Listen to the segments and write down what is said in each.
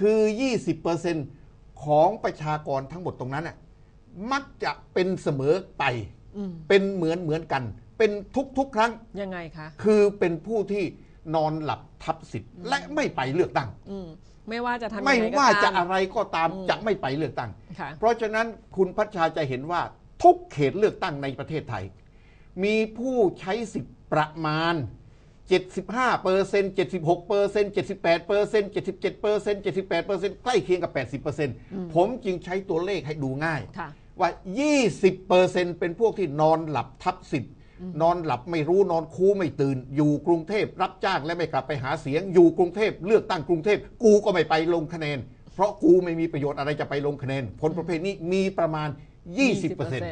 คือ 20%ของประชากรทั้งหมดตรงนั้นน่ะมักจะเป็นเสมอไป อืมเป็นเหมือนเหมือนกัน เป็นทุกๆ ครั้ง ยังไงคะ คือเป็นผู้ที่นอนหลับทับสิทธิ์และไม่ไปเลือกตั้ง อืมไม่ว่าจะทำยังไม่ไงก็ว่าจะตามอะไรก็ตามอืม จะไม่ไปเลือกตั้ง ค่ะ เพราะฉะนั้นคุณพัชชาจะเห็นว่าทุกเขตเลือกตั้งในประเทศไทย มีผู้ใช้สิทธิ์ประมาณ 75เปอร์เซ็นต์76เปอร์เซ็นต์78เปอร์เซ็นต์77เปอร์เซ็นต์78เปอร์เซ็นต์ใกล้เคียงกับ 80เปอร์เซ็นต์ผมจึงใช้ตัวเลขให้ดูง่ายค่ะว่า 20เปอร์เซ็นต์เป็นพวกที่นอนหลับทับสิทธิ์นอนหลับไม่รู้นอนคูไม่ตื่น อยู่กรุงเทพรับจ้างและไม่กลับไปหาเสียง อยู่กรุงเทพเลือกตั้งกรุงเทพกูก็ไม่ไปลงคะแนน เพราะกูไม่มีประโยชน์อะไรจะไปลงคะแนนคนประเภทนี้มีประมาณ 20เปอร์เซ็นต์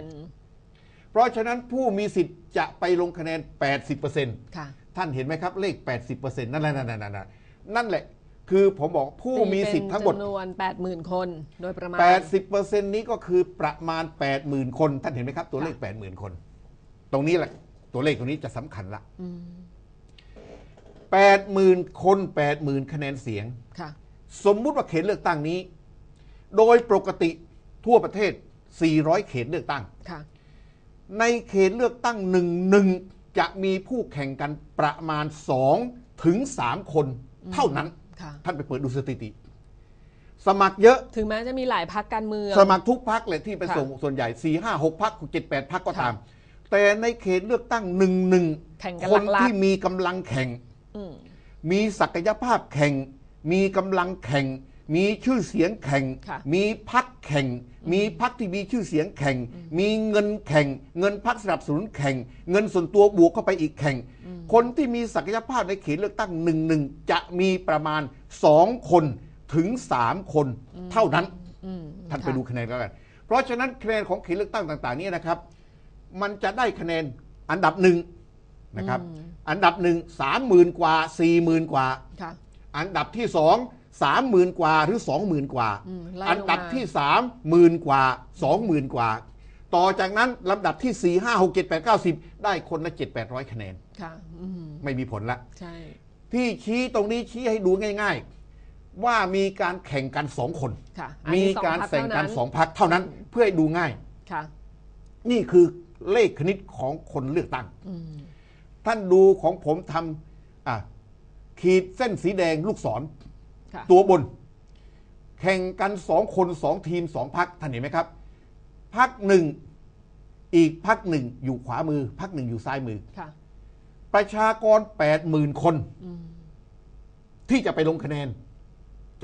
เพราะฉะนั้นผู้มีสิทธิ์จะไปลงคะแนน 80เปอร์เซ็นต์ค่ะ ท่านเห็นไหมครับ เลข 80เปอร์เซ็นต์นั่นแหละนั่นแหละนั่นแหละนั่นแหละ คือผมบอกผู้มีสิทธิ์ทั้งหมดเป็นจำนวน 80,000 คนโดยประมาณ 80%นี้ก็คือประมาณ 80,000 คน ท่านเห็นไหมครับ ตัวเลข 80,000 คน ตรงนี้แหละ ตัวเลขตรงนี้จะสำคัญละอืม80,000 คน 80,000 คะแนนเสียงค่ะสมมุติว่าเขตเลือกตั้งนี้ โดยปกติทั่วประเทศ 400 เขตเลือกตั้งค่ะในเขตเลือกตั้งหนึ่งหนึ่ง จะมีผู้แข่งกันประมาณ 2 ถึง 3 คนเท่านั้น ค่ะ ท่านไปเปิดดูสถิติ สมัครเยอะ ถึงแม้จะมีหลายพักการเมือง สมัครทุกพักเลยที่ไปค่ะส่งส่วนใหญ่4ี่ห้าหกพักเจ็ดแปดพักก็ค่ะตาม แต่ในเขตเลือกตั้งหนึ่งหนึ่งแข่งกันคนหลักๆ ที่มีกำลังแข่ง อืม มีศักยภาพแข่ง มีกำลังแข่ง มีชื่อเสียงแข่ง ค่ะมีพักแข่ง มีพักที่มีชื่อเสียงแข่ง มีเงินแข่ง เงินพักสนับสนุนแข่ง เงินส่วนตัวบวกเข้าไปอีกแข่ง คนที่มีศักยภาพในเขตเลือกตั้งหนึ่งหนึ่งจะมีประมาณสองคนถึงสามคนเท่านั้น อืมท่านไปค่ะดูคะแนนแล้วกัน เพราะฉะนั้นคะแนนของเขตเลือกตั้งต่าง ๆ นี้นะครับ มันจะได้คะแนนอันดับหนึ่งนะครับ อันดับหนึ่งสามหมื่นกว่าสี่หมื่นกว่า ค่ะ อันดับที่สอง สามหมื่นกว่าหรือสองหมื่นกว่า อืมไล่ลงมา อันดับที่สามหมื่นกว่าสองหมื่นกว่า ต่อจากนั้นลำดับที่สี่ห้าหกเจ็ดแปดเก้าสิบได้คนละเจ็ดแปดร้อยคะแนน ค่ะ อืมไม่มีผลละ ใช่ ที่ชี้ตรงนี้ชี้ให้ดูง่าย ๆ ว่ามีการแข่งกันสองคน ค่ะอันมีนี้สองการพรรคแข่งกันเท่านั้นสองพักเท่านั้น เพื่อให้ดูง่าย ค่ะ นี่คือเลขคณิตของคนเลือกตั้ง อืมท่านดูของผมทำอะขีดเส้นสีแดงลูกศรค่ะ ตัวบน แข่งกันสองคนสองทีมสองพักท่านเห็นไหมครับพักหนึ่งอีกพักหนึ่งอยู่ขวามือพักหนึ่งอยู่ซ้ายมือค่ะประชากรแปดหมื่นคนอืมที่จะไปลงคะแนน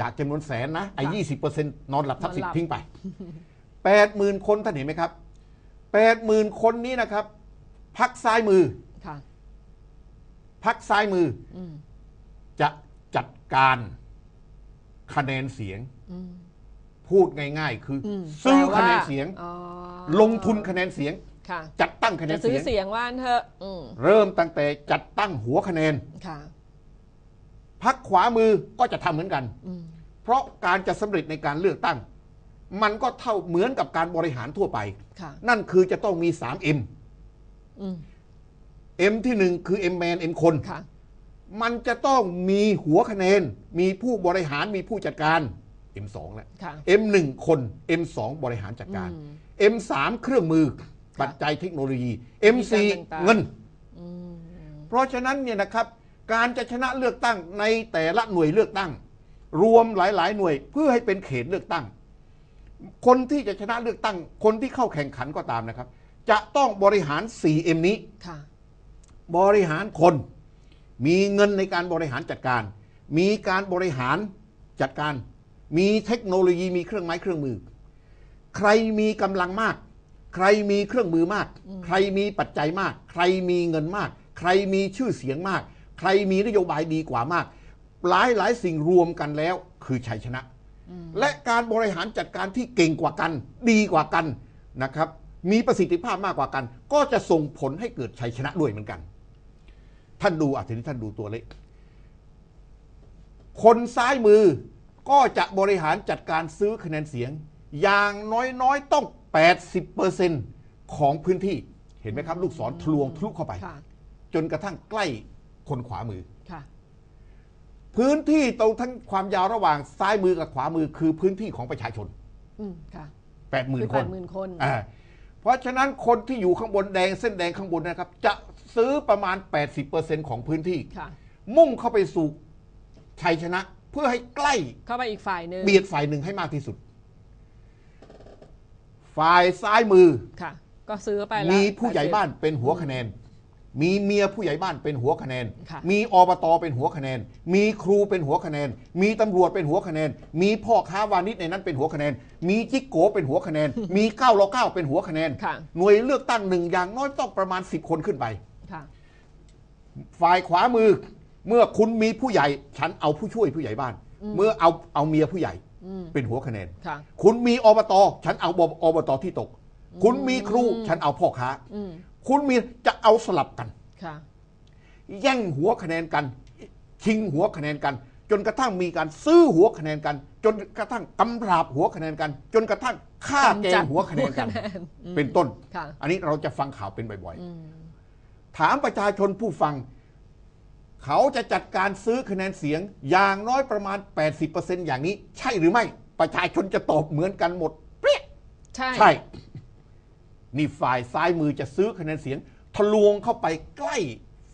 จากจำนวนแสนนะไอ้ยี่สิบเปอร์เซ็นต์นอนหลับทับสิทนอนหลับธิ์ทิ้งไปแปดหมื่นคนท่านเห็นไหมครับแปดหมื่นคนนี้นะครับ พักซ้ายมือค่ะพักซ้ายมืออืมจะจัดการ คะแนนเสียงอืมพูดง่ายๆ คืออมซื้อแปลว่าคะแนนเสียง อ๋อลงทุนคะแนนเสียง ค่ะจัดตั้งคะแนจะนซื้อเสียง เสียงว่าอันเถอะอืมเริ่มตั้งแต่จัดตั้งหัวคะแนนค่ะ พักขวามือก็จะทำเหมือนกัน อืมเพราะการจะสำเร็จในการเลือกตั้ง มันก็เท่าเหมือนกับการบริหารทั่วไป ค่ะ นั่นคือจะต้องมี 3 M อืม M ที่หนึ่งคือ M man M คน ค่ะ มันจะต้องมีหัวคะแนน มีผู้บริหารมีผู้จัดการ M 2แล้วค่ะ M 1 คน M 2 บริหารจัดการ อืม M 3 เครื่องมือปัจจัยเทคโนโลยี M มีการต่าง4ๆเงินอืมเพราะฉะนั้นเนี่ยนะครับการจะชนะเลือกตั้งในแต่ละหน่วยเลือกตั้ง รวมหลาย ๆ หน่วยเพื่อให้เป็นเขตเลือกตั้ง คนที่จะชนะเลือกตั้ง คนที่เข้าแข่งขันก็ตามนะครับ จะต้องบริหาร 4M นี้ ค่ะ บริหารคน มีเงินในการบริหารจัดการ มีการบริหารจัดการ มีเทคโนโลยีมีเครื่องไม้เครื่องมือ ใครมีกำลังมาก ใครมีเครื่องมือมาก ใครมีปัจจัยมาก ใครมีเงินมาก ใครมีชื่อเสียงมาก ใครมีนโยบายดีกว่ามาก หลายหลายสิ่งรวมกันแล้วคือชัยชนะ และการบริหารจัดการที่เก่งกว่ากัน ดีกว่ากันนะครับ มีประสิทธิภาพมากกว่ากัน ก็จะส่งผลให้เกิดชัยชนะด้วยเหมือนกัน ท่านดูอะทีนี้ท่านดูตัวเลขคนซ้ายมือก็จะบริหารจัดการซื้อคะแนนเสียง อย่างน้อยๆต้อง 80%ของพื้นที่เห็นไหมครับ ลูกศรทะลวงทะลุเข้าไปค่ะจนกระทั่งใกล้คนขวามือค่ะพื้นที่ตรงทั้งความยาวระหว่างซ้ายมือกับขวามือคือพื้นที่ของประชาชนอืมค่ะ8 0 0 0คือ0คนแปดหมื่นคนอ่าเพราะฉะนั้นคนที่อยู่ข้างบนแดงเส้นแดงข้างบนนะครับ จะ ซื้อประมาณ 80%ของพื้นที่ ค่ะ มุ่งเข้าไปสู่ชัยชนะ เพื่อให้ใกล้เข้าไปอีกฝ่ายหนึ่งเบียดฝ่ายหนึ่งให้มากที่สุด ฝ่ายซ้ายมือ ค่ะ ก็ซื้อไปแล้ว มีผู้ใหญ่บ้านเป็นหัวคะแนน มีเมียผู้ใหญ่บ้านเป็นหัวคะแนน ค่ะ มีอบตเป็นหัวคะแนน มีครูเป็นหัวคะแนน มีตำรวจเป็นหัวคะแนน มีพ่อค้าวานิชในนั้นเป็นหัวคะแนน มีจิ๊กโกเป็นหัวคะแนน มีเก้ารอเก้าเป็นหัวคะแนน ค่ะ หน่วยเลือกตั้งหนึ่งอย่างน้อยต้องประมาณ 10 คนขึ้นไปค่ะ ฝ่ายขวามือ เมื่อคุณมีผู้ใหญ่ ฉันเอาผู้ช่วยผู้ใหญ่บ้าน เมื่อเอาเอาเมียผู้ใหญ่อืมเป็นหัวคะแนนค่ะคุณมีอบต ฉันเอาอบตที่ตก คุณมีครู ฉันเอาพ่อค้าอืมคุณมีจะเอาสลับกันค่ะแย่งหัวคะแนนกัน ชิงหัวคะแนนกัน จนกระทั่งมีการซื้อหัวคะแนนกัน จนกระทั่งกำราบหัวคะแนนกัน จนกระทั่งฆ่าแกกำจังดหัวคะแนนกันหัวคะแนนอืมเป็นต้นค่ะอันนี้เราจะฟังข่าวเป็นบ่อยอืมๆ ถามประชาชนผู้ฟัง เขาจะจัดการซื้อคะแนนเสียงอย่างน้อยประมาณ 80%อย่างนี้ ใช่หรือไม่ ประชาชนจะตอบเหมือนกันหมดเปรี้ยใช่ใช่ นี่ฝ่ายซ้ายมือจะซื้อคะแนนเสียง ทะลวงเข้าไปใกล้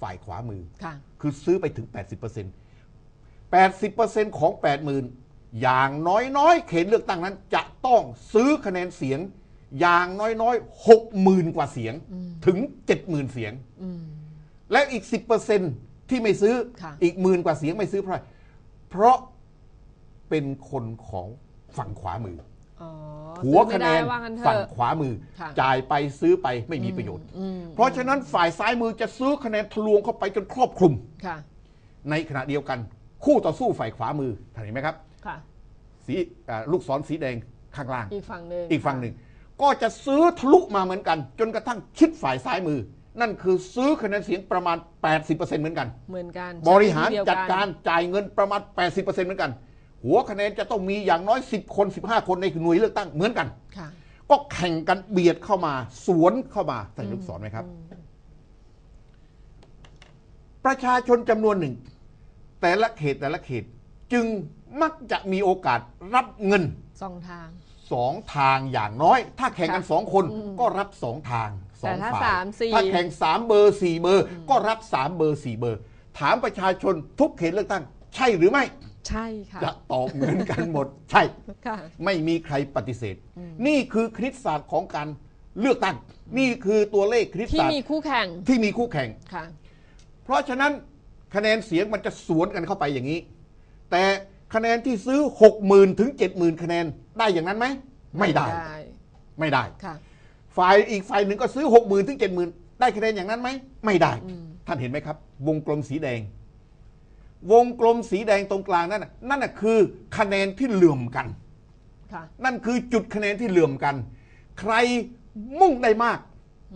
ฝ่ายขวามือค่ะ คือซื้อไปถึง 80% 80%ของ 80,000 อย่างน้อยๆ เขตเลือกตั้งนั้น จะต้องซื้อคะแนนเสียง อย่างน้อยๆ60,000กว่าเสียงถึง70,000เสียงอืมและอีก10%ที่ไม่ซื้อค่ะอีกหมื่นกว่าเสียงไม่ซื้อเพราะอะไรเพราะเป็นคนของฝั่งขวามืออ๋อหัวคะแนนซื้อไม่ได้ว่างั้นเถฝั่งอะขวามือค่ะจ่ายไปซื้อไปไม่มีประโยชน์อืมเพราะฉะนั้นฝ่ายซ้ายมือจะซื้อคะแนนทะลวงเข้าไปจนครอบคลุมค่ะในขณะเดียวกัน คู่ต่อสู้ฝ่ายขวามือท่านเห็นไหมครับค่ะสีอ่าลูกศรสีแดงข้างล่าง อีกฝั่งหนึ่งอีกฝั่งหนึ่ง ก็จะซื้อทะลุมาเหมือนกัน จนกระทั่งชิดฝ่ายซ้ายมือ นั่นคือซื้อคะแนนเสียงประมาณ 80%เหมือนกัน เหมือนกันบริหารใช้วิธีเยวจัดการจ่ายเงินประมาณ 80%เหมือนกัน หัวคะแนนจะต้องมีอย่างน้อย 10 คน 15 คนในหน่วยเลือกตั้งเหมือนกันค่ะก็แข่งกันเบียดเข้ามา สวนเข้ามาใส่ลูกศรไหมครับ ประชาชนจำนวนหนึ่ง แต่ละเขตแต่ละเขตจึงมักจะมีโอกาสรับเงินสองทาง สองทางอย่างน้อย ถ้าแข่งกันค่ะสองคนอืมก็รับสองทางสองแต่ถ้าฝ่ายสามสี่ถ้าแข่งสามเบอร์สี่เบอร์ ก็รับสามเบอร์สี่เบอร์ ถามประชาชนทุกเขตเลือกตั้ง ใช่หรือไม่ ใช่ค่ะจะตอบเหมือนกันหมด ใช่ค่ะไม่มีใครปฏิเสธ นี่คือคณิตศาสตร์ของการเลือกตั้ง นี่คือตัวเลขคณิตที่ศาสตมีร์คู่แข่งที่มีคู่แข่งค่ะ เพราะฉะนั้นคะแนนเสียงมันจะสวนกันเข้าไปอย่างนี้ แต่ คะแนนที่ซื้อ 6 0,000 ถึง 70,000 คะแนนได้อย่างนั้นไหม ไม่ได้ ไม่ได้ค่ะฝ่ายอีกฝ่ายหนึ่งก็ซื้อ 60,000 ถึง 70,000 ได้คะแนนอย่างนั้นไหม ไม่ได้ ท่านเห็นไหมครับ วงกลมสีแดง วงกลมสีแดงตรงกลางนั่นน่ะนั่นน่ะคือคะแนนที่เหลื่อมกันค่ะนั่นคือจุดคะแนนที่เหลื่อมกัน ใครมุ่งได้มาก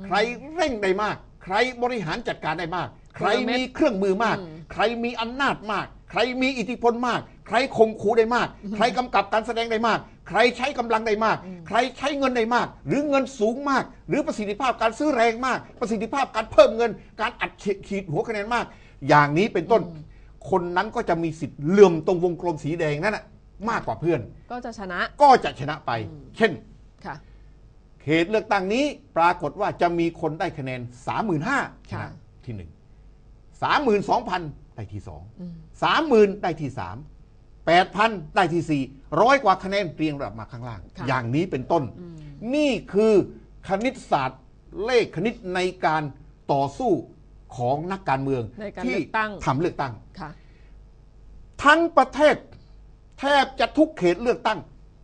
ใครเร่งได้มาก ใครบริหารจัดการได้มาก ใครมีเครื่องมือมากอืมใครมีอำนาจมาก ใครมีอิทธิพลมาก ใครข่มขู่ได้มาก ใครกำกับการแสดงได้มาก ใครใช้กำลังได้มาก ใครใช้เงินได้มาก หรือเงินสูงมาก หรือประสิทธิภาพการซื้อแรงมาก ประสิทธิภาพการเพิ่มเงิน การอัดฉีดหัวคะแนนมาก อย่างนี้เป็นต้น คนนั้นก็จะมีสิทธิ์เหลื่อมตรงวงกลมสีแดงนั่นนะมากกว่าเพื่อน ก็จะชนะก็จะชนะไป เช่นค่ะเขตเลือกตั้งนี้ปรากฏว่าจะมีคนได้คะแนน 35,000ชค่ะนะที่หนึ่ง32,000ได้ที่สอง30,000ได้ที่สาม 8,000 ได้ที่สี่ร้อยกว่าคะแนนเรียงระดับมาข้างล่าง ค่ะอย่างนี้เป็นต้นนี่คือคณิตศาสตร์เลขคณิตในการต่อสู้ของนักการเมืองในการที่เลือกตั้ง ทำเลือกตั้ง ค่ะ ทั้งประเทศ แทบจะทุกเขตเลือกตั้ง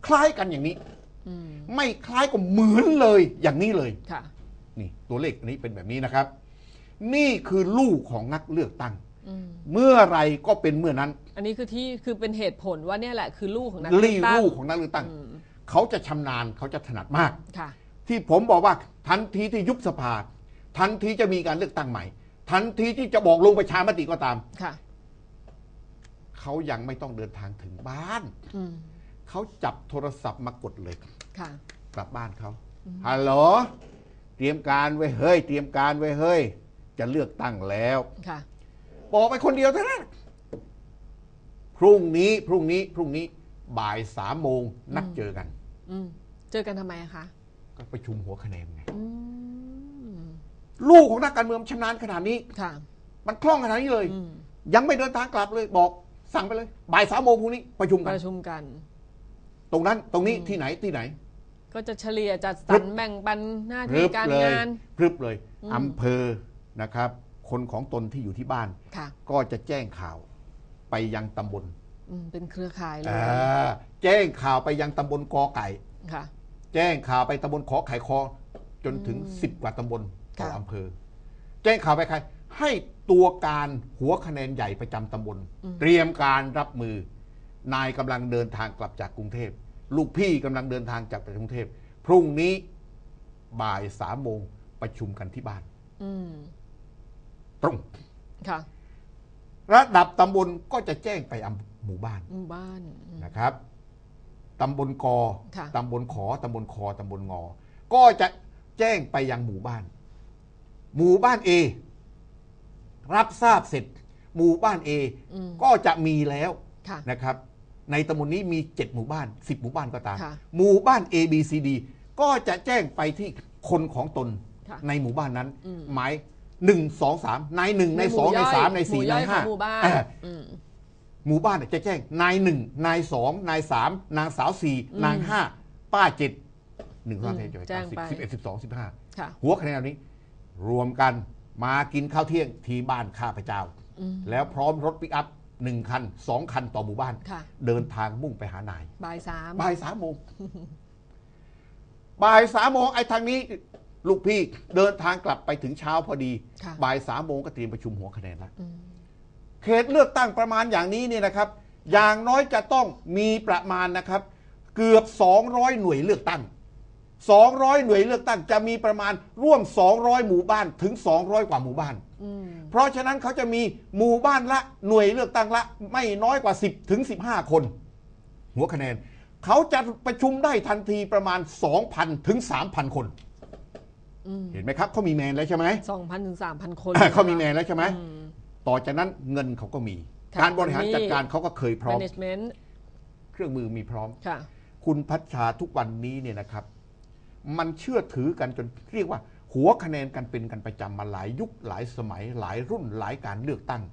คล้ายกันอย่างนี้ อืม ไม่คล้ายก็เหมือนเลยอย่างนี้เลย ค่ะ นี่ตัวเลขอันนี้เป็นแบบนี้นะครับ นี่คือลูกของนักเลือกตั้งอืม เมื่อไรก็เป็นเมื่อนั้น อันนี้คือที่คือเป็นเหตุผลว่าเนี่ยแหละคือลูกของนักรีเลือกตั้งลูกของนักเลือกตั้งอืมเขาจะชำนาญเขาจะถนัดมากค่ะที่ผมบอกว่าทันทีที่ยุบสภาทันทีจะมีการเลือกตั้งใหม่ ทันทีที่จะบอกลงประชามติก็ตามค่ะเขายังไม่ต้องเดินทางถึงบ้านอืมเขาจับโทรศัพท์มากดเลยค่ะกลับบ้านเขาฮัลโหลเตรียมการไว้เฮ้ย เตรียมการไว้เฮ้ย จะเลือกตั้งแล้วค่ะ บอกไปคนเดียวเท่านั้นพรุ่งนี้พรุ่งนี้พรุ่งนี้บ่ายสามโมงนัดเจอกันอืมเจอกันทำไมอะคะก็ประชุมหัวคะแนนไงอืมลูกของนักการเมืองชำนาญขนาดนี้ ค่ะมันคล่องขนาดนี้เลย อืมยังไม่เดินทางกลับเลยบอกสั่งไปเลยบ่ายสามโมงพรุ่งนี้ประชุมปกัน ระชุมกัน ตรงนั้นตรงนี้ที่ไหนที่ไหน ก็จะเฉลี่ยจัดสพรึรรบแบ่งปันหน้าพที่รึบการเลยงาน พรึบเลยอืม อำเภอนะครับ คนของตนที่อยู่ที่บ้าน ค่ะ ก็จะแจ้งข่าวไปยังตำบลอืมเป็นเครือข่ายเลยอ่าแจ้งข่าวไปยังตำบลกอไก่ ค่ะ แจ้งข่าวไปตำบลขอไข่คอจนถึง อืมสิบกว่าตำบลต่อค่ะ อำเภอ แจ้งข่าวไปใคร ให้ตัวการหัวคะแนนใหญ่ประจำตำบล เตรียมการรับมือ นายกำลังเดินทางกลับจากกรุงเทพ ลูกพี่กำลังเดินทางจากกรุงเทพ พรุ่งนี้บ่ายสามโมงประชุมกันที่บ้าน อืม ตรงค่ะระดับตำบลก็จะแจ้งไปอำหมู่บ้านหมู่บ้านอืม นะครับตำบลกอค่ะ ตำบลขอตำบลคอตำบลงอ ก็จะแจ้งไปยังหมู่บ้าน หมู่บ้านเอรับทราบเสร็จ หมู่บ้านเออืมก็จะมีแล้วค่ะ นะครับ ในตำบลนี้มี 7 หมู่บ้าน 10 หมู่บ้านก็ตาม ค่ะหมู่บ้าน A B C D ก็จะแจ้งไปที่คนของตนค่ะในหมู่บ้านนั้น อืม หมาย หนึ่งสองสามนายหนึ่งในสองในสามในสี่หในย่อยห้าของหมู่บ้านอ่าอืมหมู่บ้านเนี่ยจะแจ้งนายหนึ่งนายสองนายสามนางสาวสี่อืมนางห้าป้าเจ็ดหนึ่งสองอืสามมสี่ห้าแจ้งสิบไปสิบเอ็ดสิบสองสิบห้าค่ะหัวคะแนนเหล่านี้ รวมกันมากินข้าวเที่ยงที่บ้านข้าพเจ้าอืมแล้วพร้อมรถปิกอัพหนึ่งคันสองคันต่อหมู่บ้านค่ะเดินทางมุ่งไปหานายบ่ายสามบ่ายสามโมงบ่ายสามโมงไอ้ทางนี้ ลูกพี่เดินทางกลับไปถึงเช้าพอดีค่ะ บ่ายสามโมงก็เตรียมประชุมหัวคะแนนแล้ว อืมเขตเลือกตั้งประมาณอย่างนี้เนี่ยนะครับ อย่างน้อยจะต้องมีประมาณนะครับ เกือบ 200 หน่วยเลือกตั้ง 200 หน่วยเลือกตั้งจะมีประมาณร่วม 200 หมู่บ้านถึง 200 กว่าหมู่บ้าน อืมเพราะฉะนั้นเขาจะมีหมู่บ้านละหน่วยเลือกตั้งละไม่น้อยกว่า 10 ถึง 15 คน หัวคะแนน เขาจะประชุมได้ทันทีประมาณ 2,000 ถึง 3,000 คนอืม เห็นไหมครับเขามีแมนแล้วใช่ไหมสองพันถึงสามพันคนเขามีแมนแล้วใช่ไหมอืมต่อจากนั้นเงินเขาก็มีค่ะการบริหารมีจัดการเขาก็เคยพร้อม management เครื่องมือมีพร้อมค่ะคุณพัชชาทุกวันนี้เนี่ยนะครับ มันเชื่อถือกันจนเรียกว่า หัวคะแนนกันเป็นกันประจำมาหลายยุคหลายสมัยหลายรุ่นหลายการเลือกตั้ง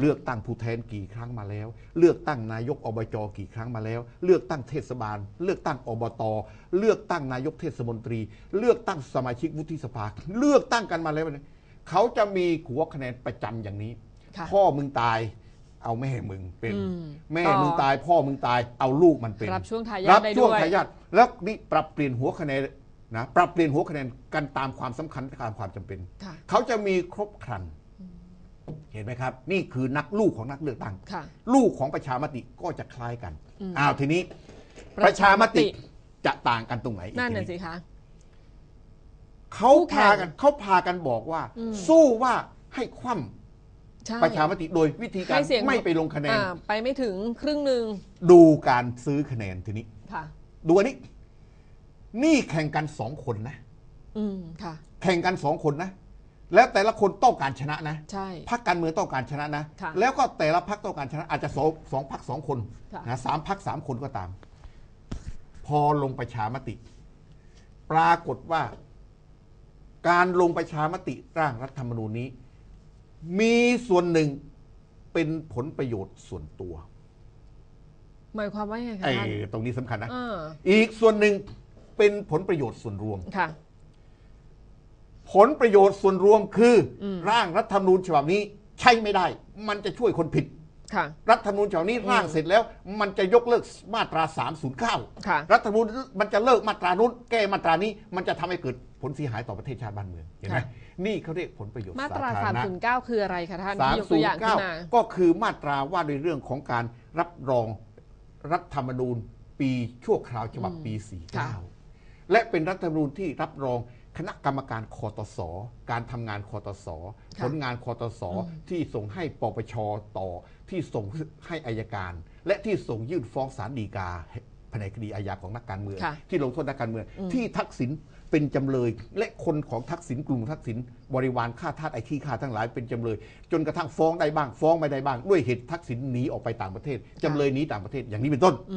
เลือกตั้งผู้แทนกี่ครั้งมาแล้ว เลือกตั้งนายกอบจกี่ครั้งมาแล้ว เลือกตั้งเทศบาล เลือกตั้งอบต เลือกตั้งนายกเทศมนตรี เลือกตั้งสมาชิกวุฒิสภา เลือกตั้งกันมาแล้วเนี่ยเขาจะมีหัวคะแนนประจำอย่างนี้ค่ะพ่อมึงตายเอาแม่มึงเป็นอืมแม่ต่อมึงตายพ่อมึงตายเอาลูกมันเป็น รับช่วงทายาทรับได้ช่วงด้วยทายาทแล้วนี่ปรับเปลี่ยนหัวคะแนน นะปรับเปลี่ยนหัวคะแนนกันตามความสำคัญตามความจำเป็น ค่ะ เขาจะมีครบครัน เห็นไหมครับ นี่คือนักลูกของนักเลือกตั้ง ค่ะ ลูกของประชามติก็จะคล้ายกันอืม อ้าวทีนี้ปประระชาชามมติติจะต่างกันตรงไหนอีกนั่นทีน่ะนี้สิคะ เขาคู่แข่งพากันเขาพากันบอกว่า อืม สู้ว่าให้คว่ใช่ำประชามติโดยวิธีการให้เสียงไม่ไปลงคะแนน อ่าไปไม่ถึงครึ่งหนึ่งดูการซื้อคะแนนทีนี้ ค่ะ ดูอันนี้ นี่แข่งกันสองคนนะ อืมค่ะ แข่งกันสองคนนะ แล้วแต่ละคนต้องการชนะนะใช่พรรคการเมืองต้องการชนะนะ ค่ะ แล้วก็แต่ละพรรคต้องการชนะ อาจจะสองสองพรรคสองคนค่ะนะสามพรรคสามคนก็ตาม พอลงประชามติ ปรากฏว่า การลงประชามติร่างรัฐธรรมนูญนี้ มีส่วนหนึ่งเป็นผลประโยชน์ส่วนตัวหมายความว่าไงคะไอ้ท่านตรงนี้สำคัญนะอ่าอีกส่วนหนึ่ง เป็นผลประโยชน์ส่วนรวม ค่ะ ผลประโยชน์ส่วนรวมคืออมร่างรัฐธรรมนูญฉบับนี้ใช้ไม่ได้ มันจะช่วยคนผิด ค่ะ รัฐธรรมนูญฉบับนี้ร่างเสร็จแล้ว มันจะยกเลิกมาตรา309ค่ะรัฐธรรมนูญมันจะเลิกมาตรานู้นแก้มาตรานี้ มันจะทำให้เกิดผลเสียหายต่อประเทศชาติบ้านเมืองเห็นไหมค่ะ นี่เขาเรียกผลประโยชน์มาตราสาธารณะ 309 คืออะไรคะท่านที่ยกตัวอย่างขึ้นมา 309 ก็คือมาตราว่าด้วยเรื่องของการรับรองรัฐธรรมนูญปีชั่วคราวฉบับปี ค่ะ 49 และเป็นรัฐธรรมนูญที่รับรองคณะกรรมการคอตสการทำงานคอตสค่ะผลงานคอตสที่ส่งให้ปปชต่อ ที่ส่งให้อายการ และที่ส่งยื่นฟ้องศาลฎีกาแผผนกคดีอาญาของนักการเมือง ค่ะที่ลงโทษนักการเมืองอืมที่ทักษิณเป็นจำเลย และคนของทักษิณกลุ่มทักษิณบริวารฆ่าทาสไอ้ขี้ฆ่าทั้งหลายเป็นจำเลย จนกระทั่งฟ้องได้บ้างฟ้องไม่ได้บ้าง ด้วยเหตุทักษิณหนีออกไปต่างประเทศจำเลยหนีต่างประเทศอย่างนี้เป็นต้น